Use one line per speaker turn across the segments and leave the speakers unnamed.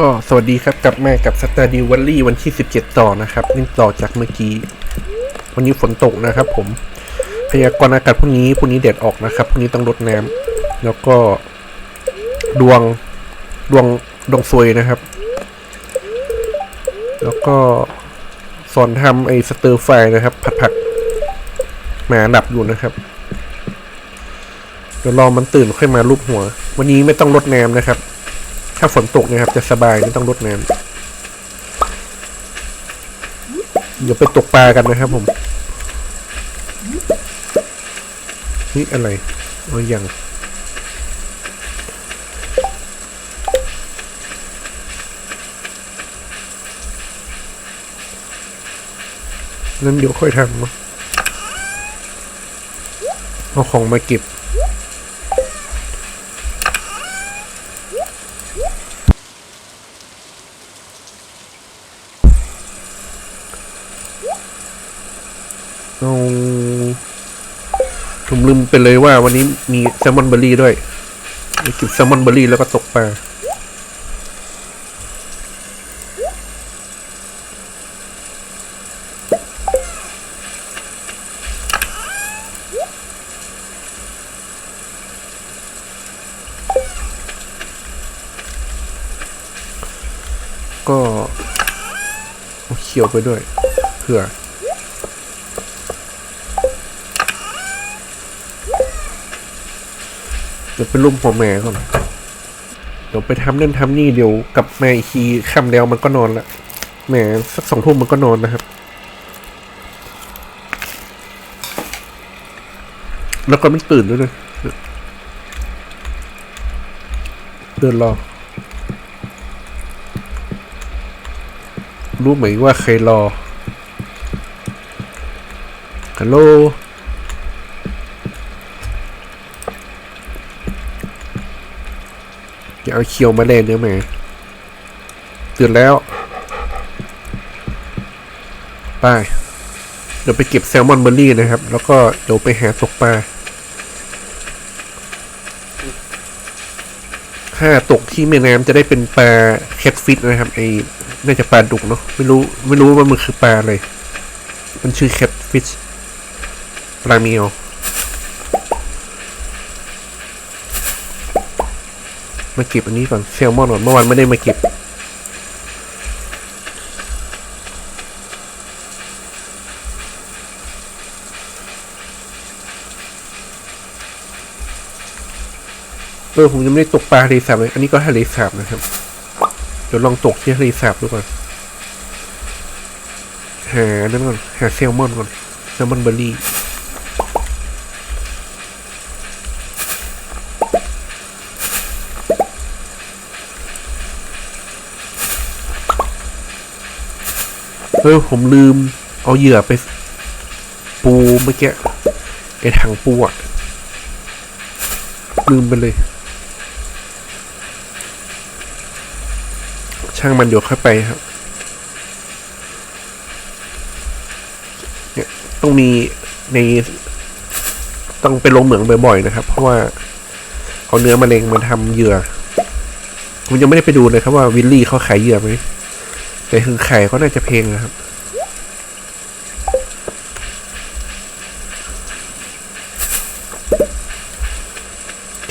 ก็สวัสดีครับกลับมากับสตาร์ดิววัลลี่วันที่ 17 ต่อนะครับนี่ต่อจากเมื่อกี้ วันนี้ฝนตกนะครับ ผมพยากรณ์อากาศพรุ่งนี้พรุ่งนี้แดดออกนะครับพรุ่งนี้ต้องรดน้ำแล้วก็ ดวงดวงดวงซวยนะครับ แล้วก็สอนทำไอ้สเตอร์ไฟนะครับ ผัดผักหมาหลับอยู่นะครับเดี๋ยวรอมันตื่นค่อยมาลูบหัว วันนี้ไม่ต้องรดน้ำนะครับ ถ้าฝนตกนะครับ จะสบายไม่ต้องรดน้ำเดี๋ยวไปตกปลากันนะครับผมนี่อะไรเอาอย่างนั้นเดี๋ยวค่อยทำเนอะเอาของมาเก็บ เอาผม ลืมไปเลยว่าวันนี้มีแซลมอนเบอร์รี่ด้วยไปเก็บแซลมอนเบอร์รี่แล้วก็ตกปลาก็เอาเขียวไปด้วยเผื่อ เดี๋ยวไปรุมหัวแม่ก่อนเดี๋ยวไปทำนั่นทำนี่เดี๋ยวกลับมาอีกทีค่ำแล้วมันก็นอนละแหมสักสองทุ่มมันก็นอนนะครับ แล้วก็ไม่ตื่นด้วยนะเดินรอ รู้ไหมว่าใครรอฮัลโหล อย่า เอาเคียวมาเล่นเนื้อแม่ตื่นแล้ว ไป เดี๋ยวไปเก็บแซลมอนเบอร์รี่นะครับ แล้วก็เดี๋ยวไปหาตกปลาถ้าตกที่แม่น้ำจะได้เป็นปลาแคทฟิตนะครับไอ้น่าจะปลาดุกเนาะไม่รู้ไม่รู้ว่ามันคือปลาอะไร มันชื่อแคทฟิชปลาเมียว มาเก็บอันนี้ก่อนแซลมอนก่อนเมื่อวานไม่ได้มาเก็บเออผมยังไม่ได้ตกปลาทะเลสาบเลยอันนี้ก็ทะเลสาบนะครับ เดี๋ยวลองตกที่ทะเลสาบดูก่อนหานั่นก่อนหาแซลมอนก่อนแซลมอนเบอร์รี่ เออผมลืม เอาเหยื่อไป ปูเมื่อกี้ไอถังปูอะลืมไปเลย ช่างมันเดี๋ยวค่อยไปครับ เนี่ยต้องมีในต้องไปลงเหมืองบ่อยๆนะครับ เพราะว่าเอาเนื้อมะเร็งมาทำเหยื่อผมยังไม่ได้ไปดูเลยครับว่าวิลลี่เขาขายเหยื่อไหม แต่คือไข่ก็น่าจะเพลงนะครับ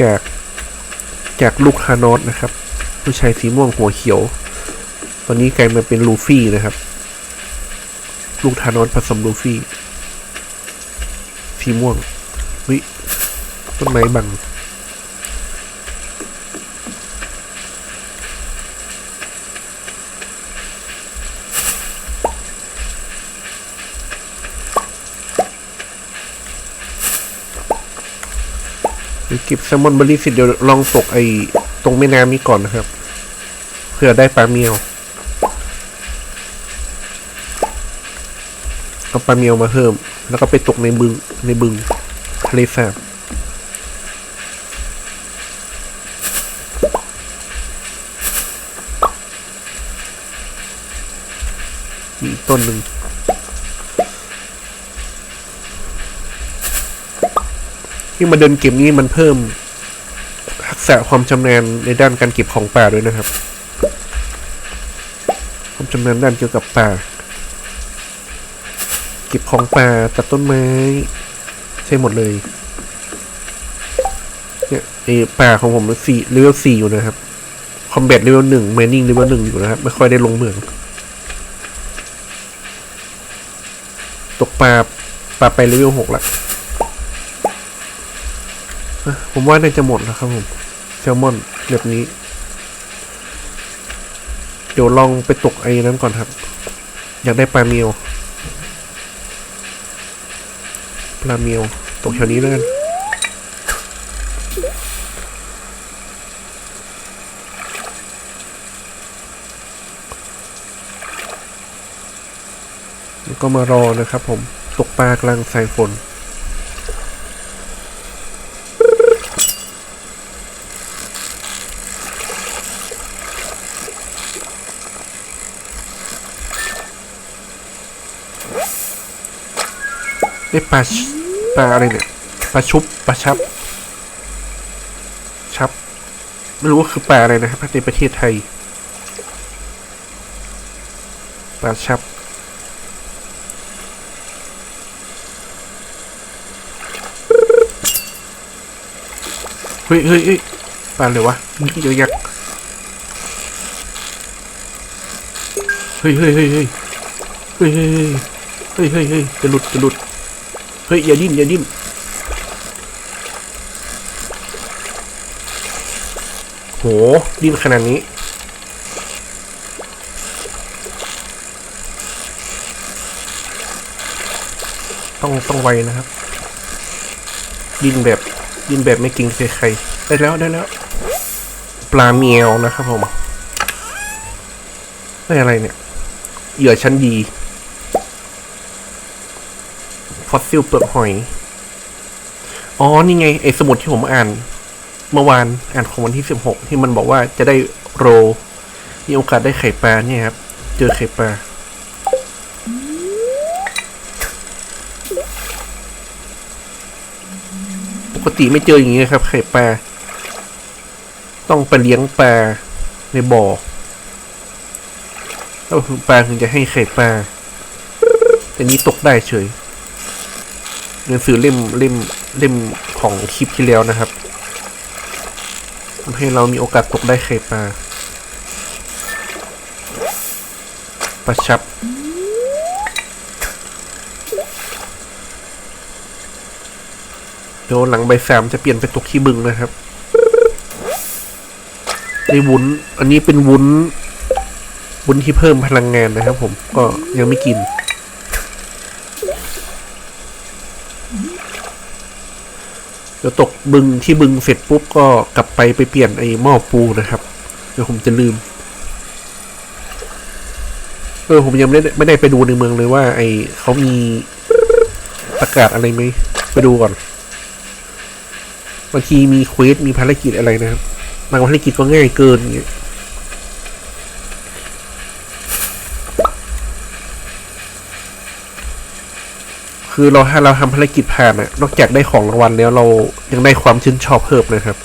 จากจากลูกฮานอสนะครับ ผู้ชายสีม่วงหัวเขียว ตอนนี้กลายมาเป็นลูฟี่นะครับ ลูกธานอสผสมลูฟี่สีม่วงวิต้นไม้บัง เดี๋ยวเก็บแซลมอนเบอร์รี่เสร็จเดี๋ยวลองตกไอ้ตรงแม่น้ำนี้ก่อนนะครับเพื่อได้ปลาเมียวเอาปลาเมียวมาเพิ่ม แล้วก็ไปตกในบึงในบึงทะเลสาบมีอีกต้นหนึ่ง ที่มาเดินเก็บนี้มันเพิ่มทักษะความชำนาญในด้านการเก็บของป่าด้วยนะครับ ความชำนาญด้านเกี่ยวกับป่า เก็บของป่าตัดต้นไม้ ใช่หมดเลย เนี่ยไอป่าของผมสี่เลเวลสี่อยู่นะครับคอมแบทเลเวลหนึ่งแมนนิ่งเลเวลหนึ่งอยู่นะครับ ไม่ค่อยได้ลงเหมือง ตกปลาปลาไปเลเวลหกละอะ ผมว่าน่าจะหมดแล้วครับผมแซลมอนแบบนี้ เดี๋ยวลองไปตกไอ้นั้นก่อนครับ อยากได้ปลาเมียวปลาเมียวตกแถวนี้แล้วกันแล้วก็มารอนะครับผมตกปลากลางสายฝน ได้ปลาปลาอะไรเนี่ยปลาชุบปลาชับ ชับ ไม่รู้ว่าคือปลาอะไรนะครับในประเทศไทยปลาชับเฮ้ยเฮ้ยเฮ้ยปลาเลยวะมีกี่ยักษ์เฮ้ยเฮ้ยเฮ้ยเฮ้ยเฮ้ยเฮ้ยเฮ้ยเฮ้ยเฮ้ยจะหลุดจะหลุด เฮ้ยอย่าดิ้นอย่าดิ้นโหดิ้นขนาดนี้ต้องต้องไวนะครับดิ้นแบบดิ้นแบบไม่กินใครๆได้แล้วได้แล้ว ปลาเมียวนะครับผมได้อะไรเนี่ยเหยื่อชั้นดี ฟ อสซิลเปลือกหอย อ๋อ นี่ไง ไอ้สมุดที่ผมอ่าน เมื่อวานอ่านของวันที่สิบหกที่มันบอกว่าจะได้โร มีโอกาสได้ไข่ปลาเนี่ยครับ เจอไข่ปลาปกติไม่เจออย่างนี้ครับ ไข่ปลาต้องไปเลี้ยงปลาในบ่อแล้วปลาถึงจะให้ไข่ปลาแต่นี้ตกได้เฉย หนังสือเล่มเล่มเล่มของคลิปที่แล้วนะครับทำให้เรามีโอกาสตกได้ไข่ปลาปลาชับ เดี๋ยวหลังใบสามจะเปลี่ยนไปตกขี้บึงนะครับในวุ้น อันนี้เป็นวุ้นวุ้นที่เพิ่มพลังงานนะครับผมก็ยังไม่กิน ดี๋ยวตกบึงที่บึงเสร็จปุ๊บก็กลับไปไปเปลี่ยนไอ้หม้อปูนะครับ เดี๋ยวผมจะลืม เออผมยังไม่ได้ไม่ได้ไปดูในเมืองเลยว่า ไอ้เขามีประกาศอะไรไหมไปดูก่อนบางทีมีเควสมีภารกิจอะไรนะครับบางภารกิจก็ง่ายเกินเงี้ย คือเราถ้าเราทำภารกิจผ่านอะนอกจากได้ของรางวัลแล้วเรายังได้ความชื่นชอบเพิ่มนะครับ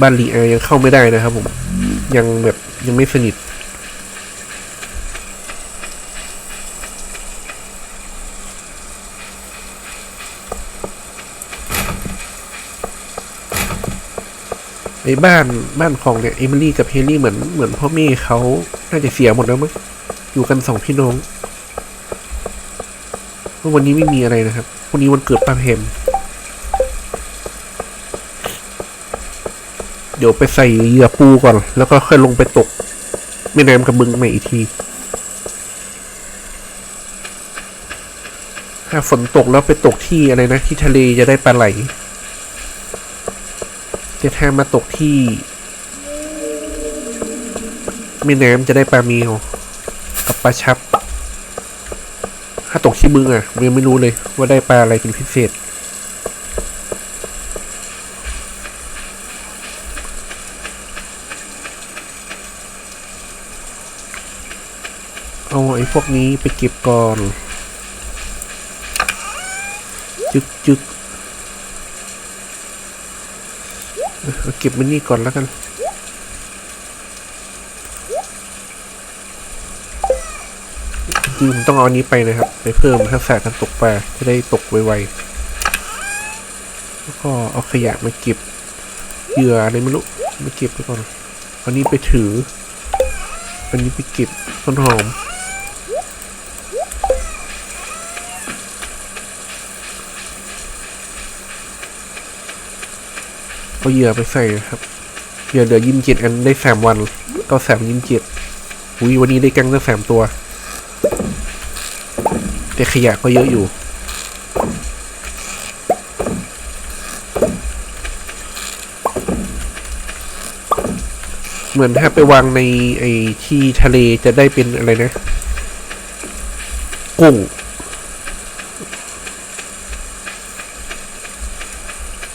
บ้านลีอายังเข้าไม่ได้นะครับผม ยังแบบยังไม่สนิทไอ้บ้านบ้านของเนี่ยเอมิลี่กับเฮนรี่เหมือนเหมือนพ่อแม่เขาน่าจะเสียหมดแล้วมั้ง อยู่กันสองพี่น้องวันนี้ไม่มีอะไรนะครับ วันนี้วันเกิดป้าเพมเดี๋ยวไปใส่เหยื่อปูก่อน แล้วก็ค่อยลงไปตกแม่น้ำกระบึงใหม่อีกที ถ้าฝนตกแล้วไปตกที่อะไรนะ ที่ทะเลจะได้ปลาไหลแต่ถ้ามาตกที่แม่น้ำจะได้ปลาเมียว กับปลาชับถ้าตกที่มึงอะผมยังไม่รู้เลยว่าได้ปลาอะไรเป็นพิเศษ เอาไอ้พวกนี้ไปเก็บก่อน จึกจึกเออเอาเก็บมันนี่ก่อนแล้วกัน คือผมต้องเอาอันนี้ไปนะครับ ไปเพิ่มทักษะการตกปลาจะได้ตกไวๆแล้วก็เอาขยะมาเก็บเหยื่ออะไรไม่รู้มาเก็บไปก่อนอันนี้ไปถือ อันนี้ไปเก็บต้นหอมเอาเหยื่อไปใส่ครับเหยื่อเหลือยิ้มเจ็ดอันได้สามวัน ก็สามยิ้มเจ็ดอุ้ยวันนี้ได้กังตั้งสามตัว แต่ขยะก็เยอะอยู่ เหมือนถ้าไปวางในไอ้ที่ทะเลจะได้เป็นอะไรนะ กุ้ง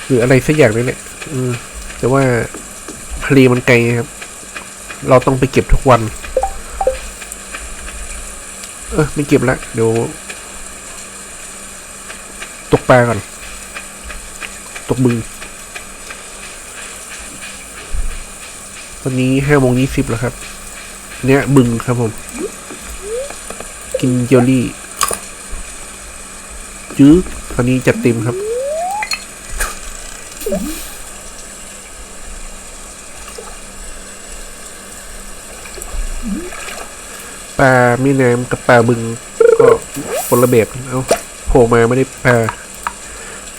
หรืออะไรสักอย่างนี่แหละแต่ว่าทะเลมันไกลครับ เราต้องไปเก็บทุกวัน เออไม่เก็บละเดี๋ยว ปลาก่อน ตกบึงตอนนี้ห้าโมงยี่สิบแล้วครับ เนี่ยบึงครับผม กินเจลลี่จื้อตอนนี้จัดเต็มครับ ปลาแม่น้ำกับปลาบึงก็คนละแบบเอาโผล่มาไม่ได้ปลา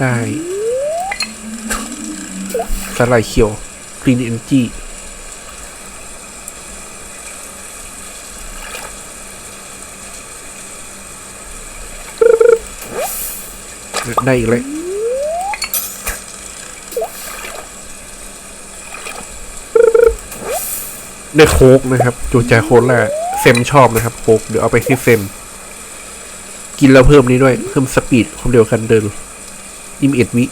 ได้สาหร่ายเขียวกรีนเอนจีได้อีกเลยได้โคกนะครับ จูจาโคล่าเซมชอบนะครับโคกเดี๋ยวเอาไปที่เซม กินแล้วเพิ่มนี้ด้วย เพิ่มสปีดความเร็วการเดิน ยี่สิบเอ็ดวิ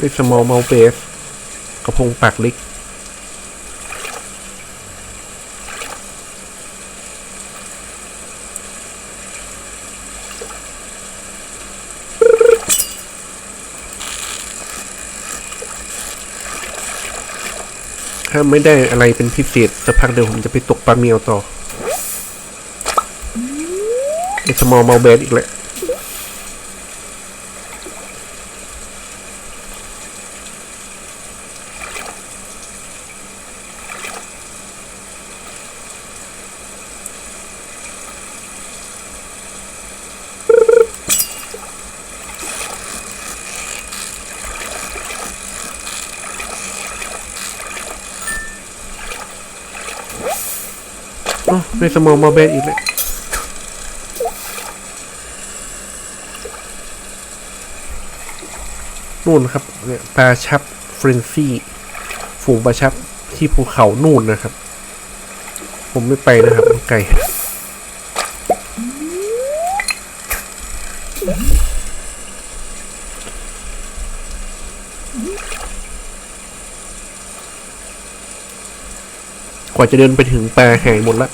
เล็กสมอลเมาเบสกระพงปากเล็ก ถ้าไม่ได้อะไรเป็นพิเศษสักพักเดี๋ยวผมจะไปตกปลาเมียวต่อไอ้ small mouth base อีกแล้ว อ๋อในสมองมาเบสอีกแล้วนู่นครับเนี่ยปลาชับฟรนซี่ฝูงปลาชับที่ภูเขานู่นนะครับ ผมไม่ไปนะครับมันไกลกว่าจะเดินไปถึงแปลาหายหมดละ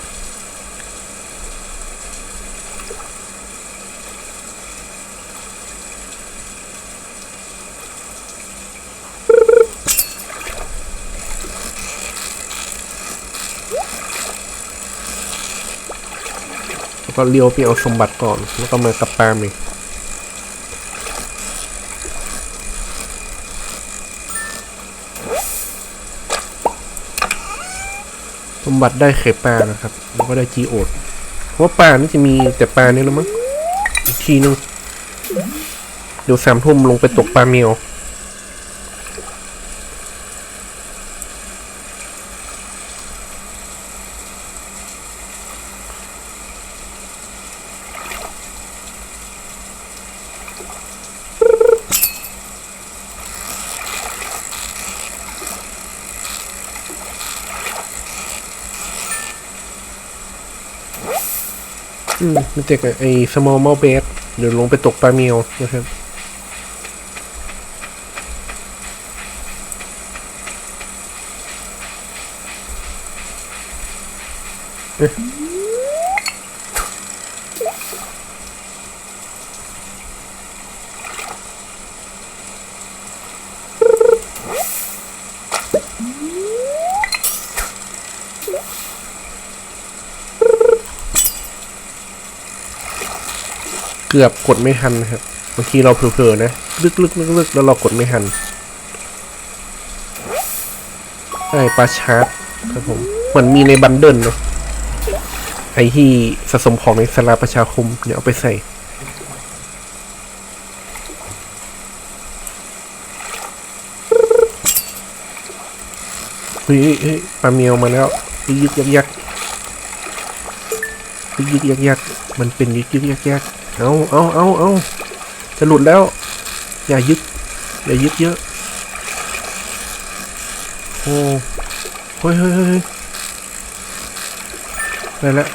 เลี้ยวไปเอาสมบัติก่อน แล้วก็มากับปล์มอีกสมบัติได้ไข่ปลานะครับ แล้วก็ได้จีโอดเพราะปลานี่จะมีแต่ปลาเนี่ยแล้วมั้งอีกทีนึง เดี๋ยวสามทุ่มลงไปตกปลาเมียว เด็กไอ้ small mouth bed เดี๋ยวลงไปตกปลาเมียวนะครับเอ๊ะ เกือบกดไม่ทันครับบางทีเราเผลอๆนะลึกๆลึกๆแล้วเรากดไม่ทันใช่ปลาชาร์จครับผมเหมือนมีในบันเดิลเนาะไอที่สะสมของในสลาประชาคมเดี๋ยวเอาไปใส่เฮ้ยเฮ้ยปลาเมียวมาแล้วยึกยึกยักยักยึกยึกยักยักมันเป็นยึกยึกยักยัก เอาเอาเอาเอาจะหลุดแล้ว อย่ายึกอย่ายึกเยอะ โอ้เฮ้ยเฮ้ยเฮ้ยเฮ้ยได้แล้ว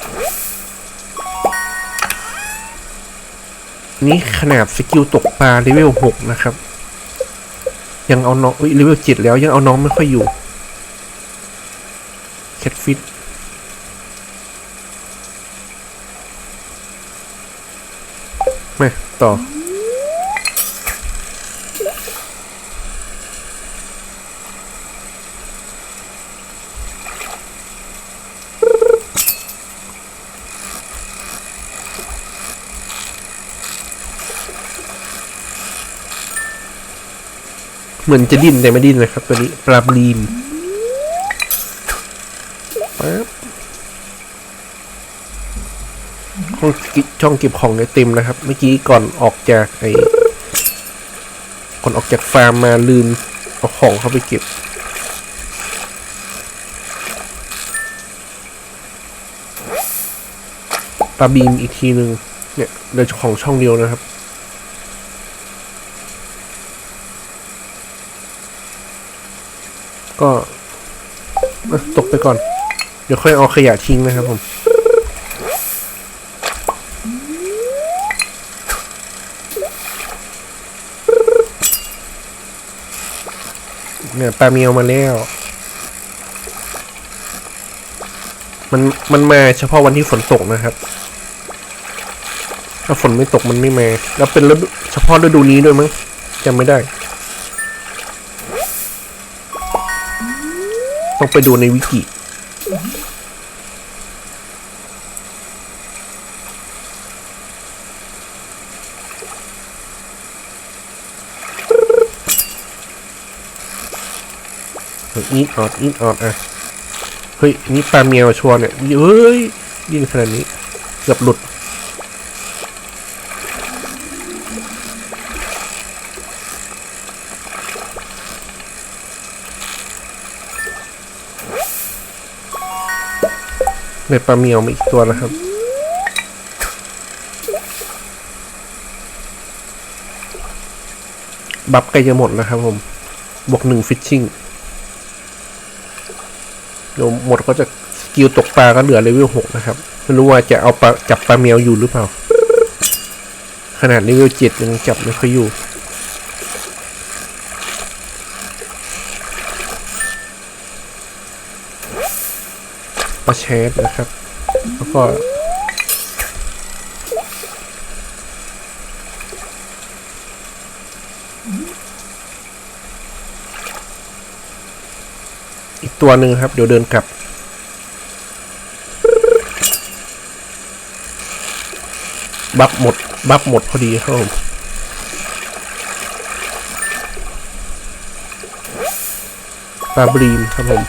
นี่ขนาดสกิลตกปลาเลเวลหกนะครับ ยังเอาน้องเอ้ยเลเวลเจ็ดแล้วยังเอาน้องไม่ค่อยอยู่แคทฟิต มาต่อ เหมือนจะดิ้นแต่ไม่ดิ้นนะครับ ตัวนี้ปลาบลีนปั๊บ ห้องช่องเก็บของเนี่ยเต็มแล้วครับ เมื่อกี้ก่อนออกจากไอก่อนออกจากฟาร์มมาลืมเอาของเข้าไปเก็บ ปลาบีมอีกทีหนึ่งเนี่ยเหลือของช่องเดียวนะครับก็ตกไปก่อน เดี๋ยวค่อยเอาขยะทิ้งนะครับผม เนี่ยปลาเมียวมาแล้ว มันมันมาเฉพาะวันที่ฝนตกนะครับ ถ้าฝนไม่ตกมันไม่มา แล้วเป็นฤดูเฉพาะฤดูนี้ด้วยมั้งจำไม่ได้ ต้องไปดูในวิกิ อีทออดอีทออดอะเฮ้ยนี่ปลาเมียวชัวร์เนี่ยเฮ้ยยิงขนาดนี้เกือบหลุดในปลาเมียวมาอีกตัวนะครับ บัฟใกล้จะหมดแล้วครับผม บวกหนึ่งฟิชชิ่ง เดี๋ยมหมดก็จะสกิลตกปลาก็เหลือเลเวลหกนะครับ ไม่รู้ว่าจะเอาปลาจับปลาเมียวอยู่หรือเปล่า ขนาดเลเวลเจ็ดยังจับไม่ค่อยอยู่ปลาแชทนะครับ แล้วก็ ตัวหนึ่งครับ เดี๋ยวเดินกลับ บัฟหมด บัฟหมดพอดีครับผมปลาบรีมครับผม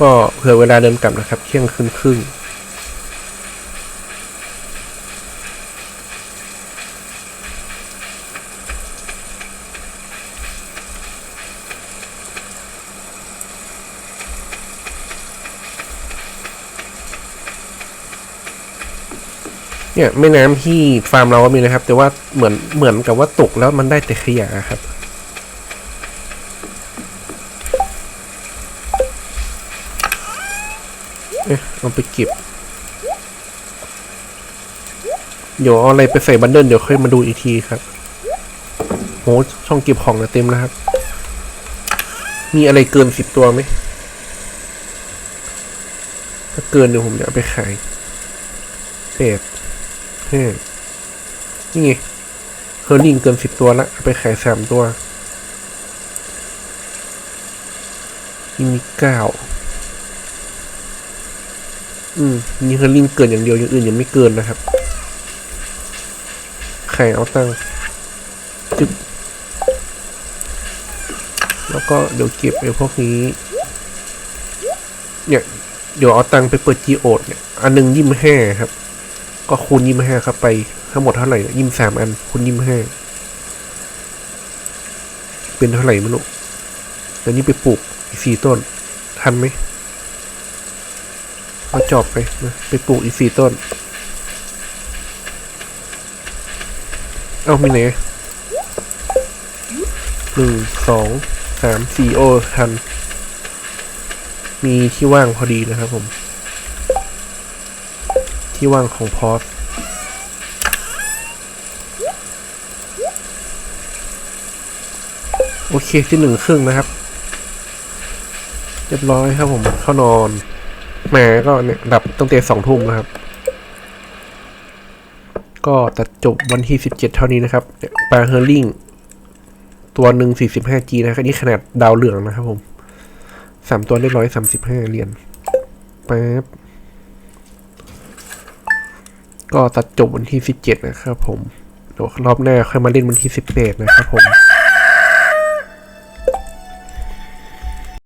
ก็เผื่อเวลาเดินกลับนะครับ เที่ยงคืนครึ่ง เนี่ยแม่น้ำที่ฟาร์มเราก็มีนะครับ แต่ว่าเหมือนเหมือนกับว่าตกแล้วมันได้แต่ขยะครับ เอ๊ะเอาไปเก็บเดี๋ยวเอาอะไรไปใส่บันเดิลเดี๋ยวค่อยมาดูอีกทีครับโหช่องเก็บของเต็มแล้วครับ มีอะไรเกินสิบตัวไหมถ้าเกินเดี๋ยวผมจะเอาไปขายแปด ห้านี่ไงเฮอร์ลิงเกินสิบตัวละไปขายสามตัวนี่มีเก้าอืมนี่เฮอร์ลิงเกินอย่างเดียวอย่างอื่นยังไม่เกินนะครับใครเอาตังจึ๊บแล้วก็เดี๋ยวเก็บไอ้พวกนี้ เนี่ย เดี๋ยวเอาตังไปเปิดจีโอดเนี่ย อันหนึ่งยี่สิบห้าครับ ก็คูณยี่สิบห้าครับไปทั้งหมดเท่าไหร่ยี่สิบสามอันคูณยี่สิบห้าเป็นเท่าไหร่ไม่รู้แล้วนี่ไปปลูกอีกสี่ต้น ทันไหมเอาจอบไปนะไปปลูกอีกสี่ต้น เอาม่ไหนหนึ่งสองสามสี่โอทัน มีที่ว่างพอดีนะครับผม ที่วางของพอสโอเคที่หนึ่งครึ่งนะครับ เรียบร้อยครับผมเข้านอนแหมก็เนี่ยดับตั้งแต่สองทุ่มนะครับ ก็ตัดจบวันที่สิบเจ็ดเท่านี้นะครับเนี่ยปลาเฮอร์ลิงตัวหนึ่งสี่สิบห้าจีนะครับนี่ขนาดดาวเหลืองนะครับผมสามตัวได้ร้อยสามสิบห้าเหรียญแป๊บ ก็ตัดจบวันที่ 17 นะครับผมเดี๋ยวรอบหน้าค่อยมาเล่นวันที่ 18 นะครับผม